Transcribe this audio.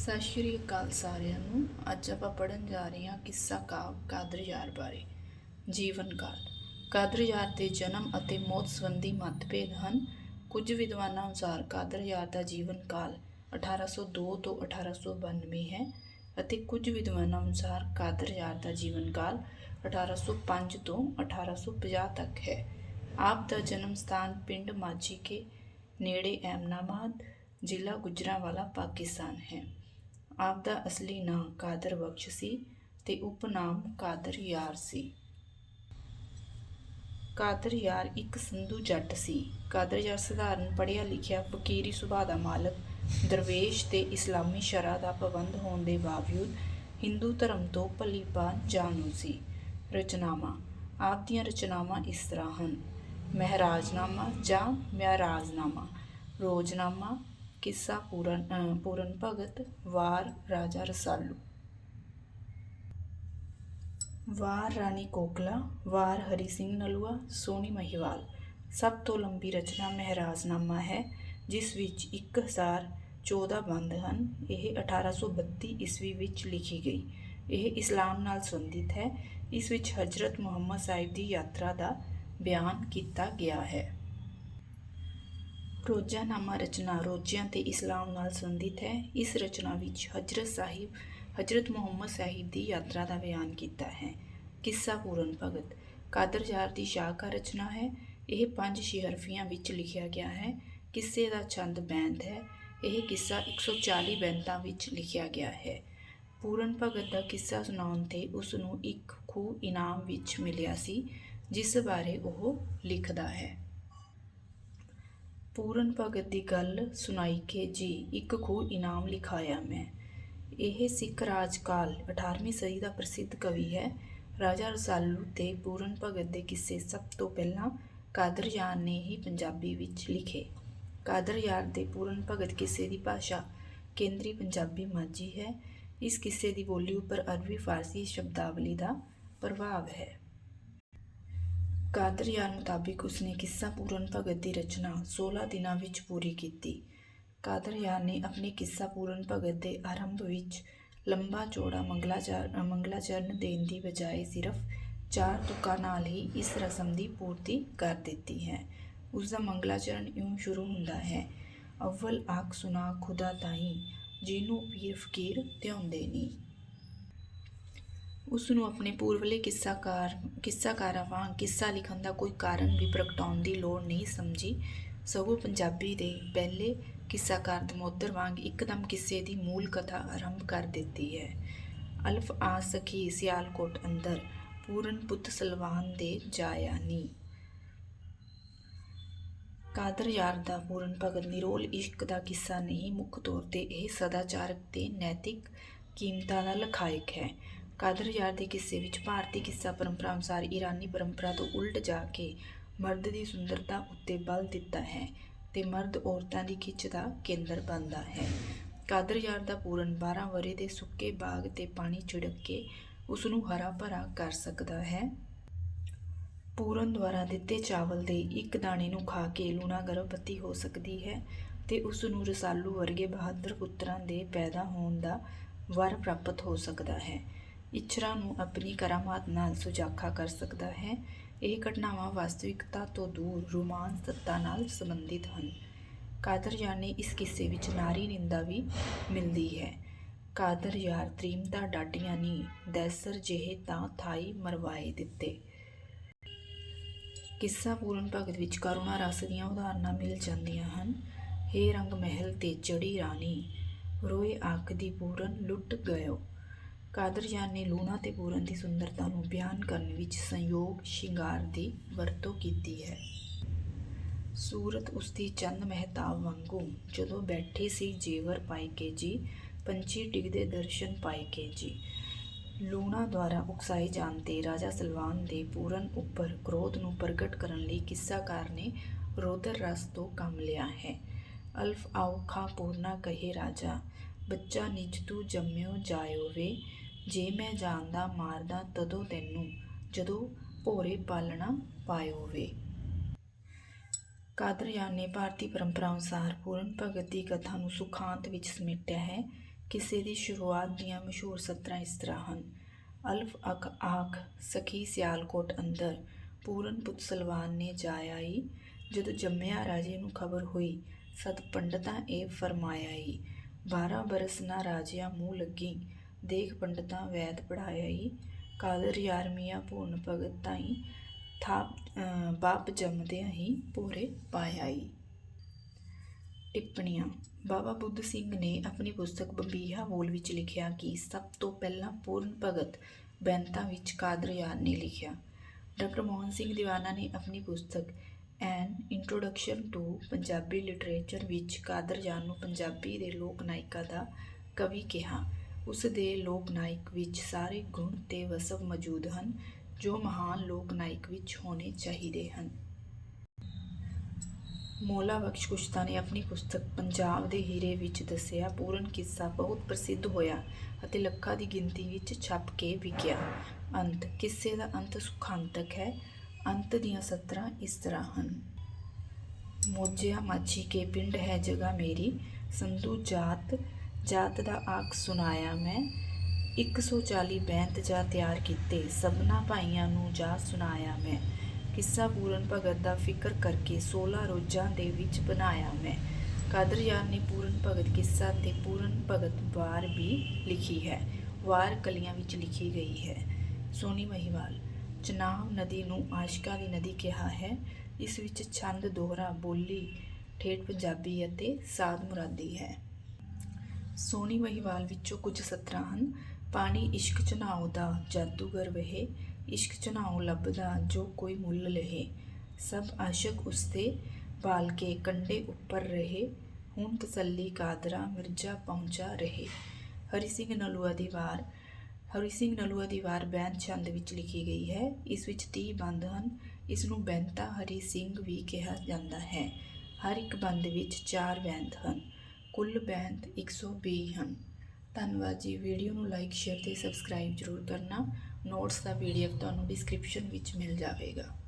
ਸਤਿ ਸ਼੍ਰੀ ਅਕਾਲ ਸਾਰਿਆਂ ਨੂੰ। ਅੱਜ ਆਪਾਂ ਪੜਨ ਜਾ ਰਹੇ ਹਾਂ ਕਿੱਸਾ ਕਾਵ ਕਾਦਰ ਯਾਰ ਬਾਰੇ। ਜੀਵਨ ਕਾਲ। ਕਾਦਰ ਯਾਰ ਦੇ ਜਨਮ ਅਤੇ ਮੌਤ ਸੰਬੰਧੀ ਮਤਭੇਦ ਹਨ। ਕੁਝ ਵਿਦਵਾਨਾਂ ਅਨੁਸਾਰ ਕਾਦਰ ਯਾਰ ਦਾ ਜੀਵਨ ਕਾਲ 1802 ਤੋਂ 1892 ਹੈ ਅਤੇ ਕੁਝ ਵਿਦਵਾਨਾਂ ਅਨੁਸਾਰ ਕਾਦਰ ਯਾਰ ਦਾ ਜੀਵਨ ਕਾਲ 1805 ਤੋਂ 1850 ਤੱਕ ਹੈ। ਆਪ ਦਾ ਜਨਮ ਸਥਾਨ ਪਿੰਡ ਮਾਝੀ ਕੇ ਨੇੜੇ ਐਮਨਾਬਾਦ, ਜ਼ਿਲ੍ਹਾ ਗੁਜਰਾਂਵਾਲਾ, ਪਾਕਿਸਤਾਨ ਹੈ। ਆਪ ਦਾ ਅਸਲੀ ਨਾਂ ਕਾਦਰ ਬਖਸ਼ ਸੀ ਤੇ ਉਪਨਾਮ ਕਾਦਰ ਯਾਰ ਸੀ। ਕਾਦਰ ਯਾਰ ਇੱਕ ਸੰਧੂ ਜੱਟ ਸੀ। ਕਾਦਰ ਯਾਰ ਸਧਾਰਨ, ਪੜ੍ਹਿਆ ਲਿਖਿਆ, ਫਕੀਰੀ ਸੁਭਾਅ ਦਾ ਮਾਲਕ, ਦਰਵੇਸ਼ ਤੇ ਇਸਲਾਮੀ ਸ਼ਰਾ ਦਾ ਪਾਬੰਦ ਹੋਣ ਦੇ ਬਾਵਜੂਦ ਹਿੰਦੂ ਧਰਮ ਤੋਂ ਭਲੀਭਾਂਤ ਜਾਣੂ ਸੀ। ਰਚਨਾਵਾਂ, ਆਪ ਦੀਆਂ ਰਚਨਾਵਾਂ ਇਸ ਤਰ੍ਹਾਂ ਹਨ। ਮਹਿਰਾਜਨਾਮਾ ਜਾਂ ਮਿਆਰਾਜਨਾਮਾ, ਰੋਜ਼ਨਾਮਾ ਕਿੱਸਾ ਪੂਰਨ ਪੂਰਨ ਭਗਤ, ਵਾਰ ਰਾਜਾ ਰਸਾਲੂ। ਵਾਰ ਰਾਣੀ ਕੋਕਲਾ, ਵਾਰ ਹਰੀ ਸਿੰਘ ਨਲੂਆ, ਸੋਨੀ ਮਹੀਵਾਲ। ਸਭ ਤੋਂ ਲੰਬੀ ਰਚਨਾ ਮਹਿਰਾਜਨਾਮਾ ਹੈ, ਜਿਸ ਵਿੱਚ 1014 ਬੰਦ ਹਨ। ਇਹ 1832 ਈਸਵੀ ਵਿੱਚ ਲਿਖੀ ਗਈ। ਇਹ ਇਸਲਾਮ ਨਾਲ ਸੰਬੰਧਿਤ ਹੈ। ਇਸ ਵਿੱਚ ਹਜ਼ਰਤ ਮੁਹੰਮਦ ਸਾਹਿਬ ਦੀ ਯਾਤਰਾ ਦਾ ਬਿਆਨ ਕੀਤਾ ਗਿਆ ਹੈ। ਰੋਜ਼ਾਨਾਮਾ ਰਚਨਾ ਰੋਜ਼ਿਆਂ ਤੇ ਇਸਲਾਮ ਨਾਲ ਸੰਬੰਧਿਤ ਹੈ। ਇਸ ਰਚਨਾ ਵਿੱਚ ਹਜ਼ਰਤ ਸਾਹਿਬ, ਹਜ਼ਰਤ ਮੁਹੰਮਦ ਸਾਹਿਬ ਦੀ ਯਾਤਰਾ ਦਾ ਬਿਆਨ ਕੀਤਾ ਹੈ। ਕਿੱਸਾ ਪੂਰਨ ਭਗਤ, ਕਾਦਰ ਯਾਰ ਦੀ ਸ਼ਾਹਕਾਰ ਰਚਨਾ ਹੈ। ਇਹ ਪੰਜ ਸ਼ਿਹਰਫੀਆਂ ਵਿੱਚ ਲਿਖਿਆ ਗਿਆ ਹੈ। ਕਿੱਸੇ ਦਾ ਛੰਦ ਬੈਂਤ ਹੈ। ਇਹ ਕਿੱਸਾ 140 ਬੈਂਤਾਂ ਵਿੱਚ ਲਿਖਿਆ ਗਿਆ ਹੈ। ਪੂਰਨ ਭਗਤ ਦਾ ਕਿੱਸਾ ਸੁਣਾਉਣ ਤੇ ਉਸ ਨੂੰ ਇੱਕ ਖੂਹ ਇਨਾਮ ਵਿੱਚ ਮਿਲਿਆ ਸੀ, ਜਿਸ ਬਾਰੇ ਉਹ ਲਿਖਦਾ ਹੈ। ਪੂਰਨ ਭਗਤ ਦੀ ਗੱਲ ਸੁਣਾਈ ਕੇ ਜੀ ਇੱਕ ਖੂਹ ਇਨਾਮ ਲਿਖਾਇਆ ਮੈਂ। ਇਹ ਸਿੱਖ ਰਾਜ ਕਾਲ 18ਵੀਂ ਸਦੀ ਦਾ ਪ੍ਰਸਿੱਧ ਕਵੀ ਹੈ। ਰਾਜਾ ਰਸਾਲੂ ਤੇ ਪੂਰਨ ਭਗਤ ਦੇ ਕਿੱਸੇ ਸਭ ਤੋਂ ਪਹਿਲਾਂ ਕਾਦਰ ਯਾਰ ਨੇ ਹੀ ਪੰਜਾਬੀ ਵਿੱਚ ਲਿਖੇ। ਕਾਦਰ ਯਾਰ ਦੇ ਪੂਰਨ ਭਗਤ ਕਿੱਸੇ ਦੀ ਭਾਸ਼ਾ ਕੇਂਦਰੀ ਪੰਜਾਬੀ ਮਾਝੀ ਹੈ। ਇਸ ਕਿੱਸੇ ਦੀ ਬੋਲੀ ਉੱਪਰ ਅਰਬੀ ਫਾਰਸੀ ਸ਼ਬਦਾਵਲੀ ਦਾ ਪ੍ਰਭਾਵ ਹੈ। ਕਾਦਰ ਮੁਤਾਬਿਕ ਉਸਨੇ ਕਿੱਸਾ ਪੂਰਨ ਭਗਤ ਦੀ ਰਚਨਾ 16 ਦਿਨਾਂ ਵਿੱਚ ਪੂਰੀ ਕੀਤੀ। ਕਾਦਰ ਨੇ ਆਪਣੇ ਕਿੱਸਾ ਪੂਰਨ ਭਗਤ ਦੇ ਆਰੰਭ ਵਿੱਚ ਲੰਬਾ ਚੌੜਾ ਮੰਗਲਾਚਰਨ ਮੰਗਲਾਚਰਨ ਦੇਣ ਦੀ ਬਜਾਏ ਸਿਰਫ ਚਾਰ ਤੁਕਾਂ ਨਾਲ ਹੀ ਇਸ ਰਸਮ ਦੀ ਪੂਰਤੀ ਕਰ ਦਿੱਤੀ ਹੈ। ਉਸ ਦਾ ਮੰਗਲਾਚਰਨ ਇਉਂ ਸ਼ੁਰੂ ਹੁੰਦਾ ਹੈ, ਅਵਲ ਆਖ ਸੁਨਾ ਖੁਦਾ ਤਾਈ, ਜਿਹਨੂੰ ਪੀਰ ਫਕੀਰ ਧਿਆਉਂਦੇ ਨਹੀਂ ਉਸ ਨੂੰ ਆਪਣੇ ਪੂਰਵਲੇ ਕਿੱਸਾਕਾਰ, ਕਿੱਸਾਕਾਰਾਂ ਵਾਂਗ ਕਿੱਸਾ ਲਿਖਣ ਦਾ ਕੋਈ ਕਾਰਨ ਵੀ ਪ੍ਰਗਟਾਉਣ ਦੀ ਲੋੜ ਨਹੀਂ ਸਮਝੀ। ਸਗੋਂ ਪੰਜਾਬੀ ਦੇ ਪਹਿਲੇ ਕਿੱਸਾਕਾਰ ਦਮੋਦਰ ਵਾਂਗ ਇੱਕਦਮ ਕਿੱਸੇ ਦੀ ਮੂਲ ਕਥਾ ਆਰੰਭ ਕਰ ਦਿੱਤੀ ਹੈ। ਅਲਫ ਆ ਸਖੀ ਸਿਆਲਕੋਟ ਅੰਦਰ ਪੂਰਨ ਪੁੱਤ ਸਲਵਾਨ ਦੇ ਜਾਇਆ ਨੀ। ਕਾਦਰ ਯਾਰ ਦਾ ਪੂਰਨ ਭਗਤ ਨਿਰੋਲ ਇਸ਼ਕ ਦਾ ਕਿੱਸਾ ਨਹੀਂ ਮੁੱਖ ਤੌਰ ਤੇ ਇਹ ਸਦਾਚਾਰਕ ਤੇ ਨੈਤਿਕ ਕੀਮਤਾਂ ਦਾ ਲਖਾਇਕ ਹੈ। ਕਾਦਰ ਯਾਰ ਦੇ ਕਿੱਸੇ ਵਿੱਚ ਭਾਰਤੀ ਕਿੱਸਾ ਪਰੰਪਰਾ ਅਨੁਸਾਰ ਈਰਾਨੀ ਪਰੰਪਰਾ ਤੋਂ ਉਲਟ ਜਾ ਕੇ ਮਰਦ ਦੀ ਸੁੰਦਰਤਾ ਉੱਤੇ ਬਲ ਦਿੱਤਾ ਹੈ ਤੇ ਮਰਦ ਔਰਤਾਂ ਦੀ ਖਿੱਚ ਦਾ ਕੇਂਦਰ ਬਣਦਾ ਹੈ। ਕਾਦਰ ਯਾਰ ਦਾ ਪੂਰਨ 12 ਵਰੇ ਦੇ ਸੁੱਕੇ ਬਾਗ ਤੇ ਪਾਣੀ ਛਿੜਕ ਕੇ ਉਸ ਨੂੰ ਹਰਾ ਭਰਾ ਕਰ ਸਕਦਾ ਹੈ। ਪੂਰਨ ਦੁਆਰਾ ਦਿੱਤੇ ਚਾਵਲ ਦੇ ਇੱਕ ਦਾਣੇ ਨੂੰ ਖਾ ਕੇ ਲੂਣਾ ਗਰਭਵਤੀ ਹੋ ਸਕਦੀ ਹੈ ਤੇ ਉਸ ਨੂੰ ਰਸਾਲੂ ਵਰਗੇ ਬਹਾਦਰ ਪੁੱਤਰਾਂ ਦੇ ਪੈਦਾ ਹੋਣ ਦਾ ਵਰ ਪ੍ਰਾਪਤ ਹੋ ਸਕਦਾ ਹੈ। ਇੱਛਰਾਂ ਨੂੰ ਆਪਣੀ ਕਰਾਮਾਤ ਨਾਲ ਸੁਜਾਖਾ ਕਰ ਸਕਦਾ ਹੈ। ਇਹ ਘਟਨਾਵਾਂ ਵਾਸਤਵਿਕਤਾ ਤੋਂ ਦੂਰ ਰੋਮਾਂਸ ਤੱਤਾਂ ਨਾਲ ਸੰਬੰਧਿਤ ਹਨ। ਕਾਦਰ ਨੇ ਇਸ ਕਿੱਸੇ ਵਿੱਚ ਨਾਰੀ ਨਿੰਦਾ ਵੀ ਮਿਲਦੀ ਹੈ। ਕਾਦਰ ਯਾਰ ਤ੍ਰੀਮਤਾ ਡਾਡੀਆਂ ਨੀ, ਦੈਸਰ ਜਿਹੇ ਤਾਂ ਥਾਈ ਮਰਵਾਏ ਦਿੱਤੇ। ਕਿੱਸਾ ਪੂਰਨ ਭਗਤ ਵਿੱਚ ਕਰੁਣਾ ਰਸ ਦੀਆਂ ਉਦਾਹਰਨਾਂ ਮਿਲ ਜਾਂਦੀਆਂ ਹਨ। ਹੇ ਰੰਗ ਮਹਿਲ ਤੇ ਚੜੀ ਰਾਣੀ, ਰੋਏ ਅੱਖ ਦੀ ਪੂਰਨ ਲੁੱਟ ਗਇਓ। ਕਾਦਰ ਨੇ ਲੂਣਾ ਅਤੇ ਪੂਰਨ ਦੀ ਸੁੰਦਰਤਾ ਨੂੰ ਬਿਆਨ ਕਰਨ ਵਿੱਚ ਸੰਯੋਗ ਸ਼ਿੰਗਾਰ ਦੀ ਵਰਤੋਂ ਕੀਤੀ ਹੈ। ਸੂਰਤ ਉਸਦੀ ਚੰਦ ਮਹਿਤਾਬ ਵਾਂਗੂ ਜਦੋਂ ਬੈਠੇ ਸੀ ਜੇਵਰ ਪਾਈ ਕੇ ਜੀ, ਪੰਛੀ ਡਿੱਗਦੇ ਦਰਸ਼ਨ ਪਾਈ ਕੇ ਜੀ। ਲੂਣਾ ਦੁਆਰਾ ਉਕਸਾਏ ਜਾਣ ਤੇ ਰਾਜਾ ਸਲਵਾਨ ਦੇ ਪੂਰਨ ਉੱਪਰ ਕ੍ਰੋਧ ਨੂੰ ਪ੍ਰਗਟ ਕਰਨ ਲਈ ਕਿੱਸਾਕਾਰ ਨੇ ਰੋਦਰ ਰਸ ਤੋਂ ਕੰਮ ਲਿਆ ਹੈ। ਅਲਫ ਆਉਖਾ ਪੂਰਨਾ ਕਹੇ ਰਾਜਾ, ਬੱਚਾ ਨਿਜ ਤੂੰ ਜੰਮਿਓ ਜਾਇਓ ਵੇ। ਜੇ ਮੈਂ ਜਾਣਦਾ ਮਾਰਦਾ ਤਦੋਂ ਤੈਨੂੰ, ਜਦੋਂ ਭੋਰੇ ਪਾਲਣਾ ਪਾਇਓ ਵੇ ਕਾਦਰ ਨੇ ਭਾਰਤੀ ਪਰੰਪਰਾ ਅਨੁਸਾਰ ਪੂਰਨ ਭਗਤ ਦੀ ਕਥਾ ਨੂੰ ਸੁਖਾਂਤ ਵਿੱਚ ਸਮੇਟਿਆ ਹੈ। ਕਿਸੇ ਦੀ ਸ਼ੁਰੂਆਤ ਦੀਆਂ ਮਸ਼ਹੂਰ ਸਤਰਾਂ ਇਸ ਤਰ੍ਹਾਂ ਹਨ। ਅਲਫ ਅਕ ਆਖ ਸਖੀ ਸਿਆਲਕੋਟ ਅੰਦਰ ਪੂਰਨ ਪੁੱਤ ਸਲਵਾਨ ਨੇ ਜਾਇਆ ਈ ਜਦੋਂ ਜੰਮਿਆ ਰਾਜੇ ਨੂੰ ਖਬਰ ਹੋਈ, ਸਤ ਪੰਡਤਾਂ ਇਹ ਫਰਮਾਇਆ ਈ ਬਾਰਾਂ ਬਰਸ ਨਾ ਰਾਜਿਆ ਮੂੰਹ ਲੱਗੀ। ਦੇਖ ਪੰਡਤਾਂ ਵੈਦ ਪੜਾਇਆ ਈ ਕਾਦਰ ਯਾਰ ਮੀਆਂ ਪੂਰਨ ਭਗਤ ਤਾਈ, ਥਾਪ ਬਾਪ ਜੰਮਦਿਆਂ ਹੀ ਪੂਰੇ ਪਾਇਆ ਈ ਟਿੱਪਣੀਆਂ, ਬਾਬਾ ਬੁੱਧ ਸਿੰਘ ਨੇ ਆਪਣੀ ਪੁਸਤਕ ਬੰਬੀਹਾ ਬੋਲ ਵਿੱਚ ਲਿਖਿਆ ਕਿ ਸਭ ਤੋਂ ਪਹਿਲਾਂ ਪੂਰਨ ਭਗਤ ਬੈਂਤਾ ਵਿੱਚ ਕਾਦਰਯਾਰ ਨੇ ਲਿਖਿਆ। ਡਾਕਟਰ ਮੋਹਨ ਸਿੰਘ ਦੀਵਾਨਾ ਨੇ ਆਪਣੀ ਪੁਸਤਕ an introduction to Punjabi literature ਵਿੱਚ ਕਾਦਰਯਾਰ ਨੂੰ ਪੰਜਾਬੀ ਦੇ ਲੋਕ ਨਾਇਕਾ ਦਾ ਕਵੀ ਕਿਹਾ। ਉਸ ਦੇ ਲੋਕ ਨਾਇਕ ਵਿੱਚ ਸਾਰੇ ਗੁਣ ਤੇ ਵਸਵ ਮੌਜੂਦ ਹਨ, ਜੋ ਮਹਾਨ ਲੋਕ ਨਾਇਕ ਵਿੱਚ ਹੋਣੇ ਚਾਹੀਦੇ ਹਨ। ਮੋਲਾ ਬਖਸ਼ ਕੁਸ਼ਤਾ ਨੇ ਆਪਣੀ ਪੁਸਤਕ ਪੰਜਾਬ ਦੇ ਹੀਰੇ ਵਿੱਚ ਦੱਸਿਆ, ਪੂਰਨ ਕਿੱਸਾ ਬਹੁਤ ਪ੍ਰਸਿੱਧ ਹੋਇਆ ਅਤੇ ਲੱਖਾਂ ਦੀ ਗਿਣਤੀ ਵਿੱਚ ਛਪ ਕੇ ਵਿਕਿਆ। ਅੰਤ, ਕਿੱਸੇ ਦਾ ਅੰਤ ਸੁਖਾਂਤਕ ਹੈ? ਅੰਤ ਦੀਆਂ ਸਤਰਾਂ ਇਸ ਤਰ੍ਹਾਂ ਹਨ। ਮੋਜਿਆ ਮਾਛੀ ਕੇ ਪਿੰਡ ਹੈ ਜਗ੍ਹਾ ਮੇਰੀ, ਸੰਧੂ ਜਾਤ ਜਾਤ ਦਾ ਆਖ ਸੁਣਾਇਆ ਮੈਂ 140 ਬੈਂਤ ਜਾ ਤਿਆਰ ਕੀਤੇ, ਸਭਨਾ ਭਾਈਆਂ ਨੂੰ ਜਾ ਸੁਣਾਇਆ ਮੈਂ। ਕਿੱਸਾ ਪੂਰਨ ਭਗਤ ਦਾ ਫਿਕਰ ਕਰਕੇ 16 ਰੋਜ਼ਾਂ ਦੇ ਵਿੱਚ ਬਣਾਇਆ ਮੈਂ। ਕਾਦਰਯਾਰ ਨੇ ਪੂਰਨ ਭਗਤ ਕਿੱਸਾ ਤੇ ਪੂਰਨ ਭਗਤ ਵਾਰ ਵੀ ਲਿਖੀ ਹੈ। ਵਾਰ ਕਲੀਆਂ ਵਿੱਚ ਲਿਖੀ ਗਈ ਹੈ। ਸੋਨੀ ਮਹੀਵਾਲ ਚਨਾਬ ਨਦੀ ਨੂੰ ਆਸ਼ਕਾ ਦੀ ਨਦੀ ਕਿਹਾ ਹੈ। ਇਸ ਵਿੱਚ ਛੰਦ, ਦੋਹਰਾ, ਬੋਲੀ, ਠੇਠ, ਪੰਜਾਬੀ ਅਤੇ ਸਾਧ ਮੁਰਾਦੀ ਹੈ। ਸੋਹਣੀ ਮਹੀਵਾਲ ਵਿੱਚੋਂ ਕੁਝ ਸਤਰਾਂ ਹਨ। ਪਾਣੀ ਇਸ਼ਕ ਚਨਾਉ ਦਾ ਜਾਦੂਗਰ ਵਹੇ, ਇਸ਼ਕ ਚਨਾਉ ਲੱਭਦਾ ਜੋ ਕੋਈ ਮੁੱਲ ਲਹੇ। ਸਭ ਆਸ਼ਕ ਉਸਤੇ ਬਾਲ ਕੇ ਕੰਡੇ ਉੱਪਰ ਰਹੇ, ਹੁਣ ਤਸੱਲੀ ਕਾਦਰਾ ਮਿਰਜ਼ਾ ਪਹੁੰਚਾ ਰਹੇ। ਹਰੀ ਸਿੰਘ ਨਲੂਆ ਦੀ ਵਾਰ ਹਰੀ ਸਿੰਘ ਨਲੂਆ ਦੀ ਵਾਰ ਬੈਂਤ ਛੰਦ ਵਿੱਚ ਲਿਖੀ ਗਈ ਹੈ। ਇਸ ਵਿੱਚ 30 ਬੰਦ ਹਨ। ਇਸ ਨੂੰ ਬੈਂਤਾ ਹਰੀ ਸਿੰਘ ਵੀ ਕਿਹਾ ਜਾਂਦਾ ਹੈ। ਹਰ ਇੱਕ ਬੰਦ ਵਿੱਚ 4 ਬੈਂਤ ਹਨ। ਕੁੱਲ ਬੈਂਤ 120 ਹਨ। ਧੰਨਵਾਦ ਜੀ। ਵੀਡੀਓ ਨੂੰ ਲਾਈਕ, ਸ਼ੇਅਰ ਤੇ ਸਬਸਕ੍ਰਾਈਬ ਜ਼ਰੂਰ ਕਰਨਾ। ਨੋਟਸ ਦਾ ਪੀਡੀਐਫ ਤੁਹਾਨੂੰ ਡਿਸਕ੍ਰਿਪਸ਼ਨ ਵਿੱਚ ਮਿਲ ਜਾਵੇਗਾ।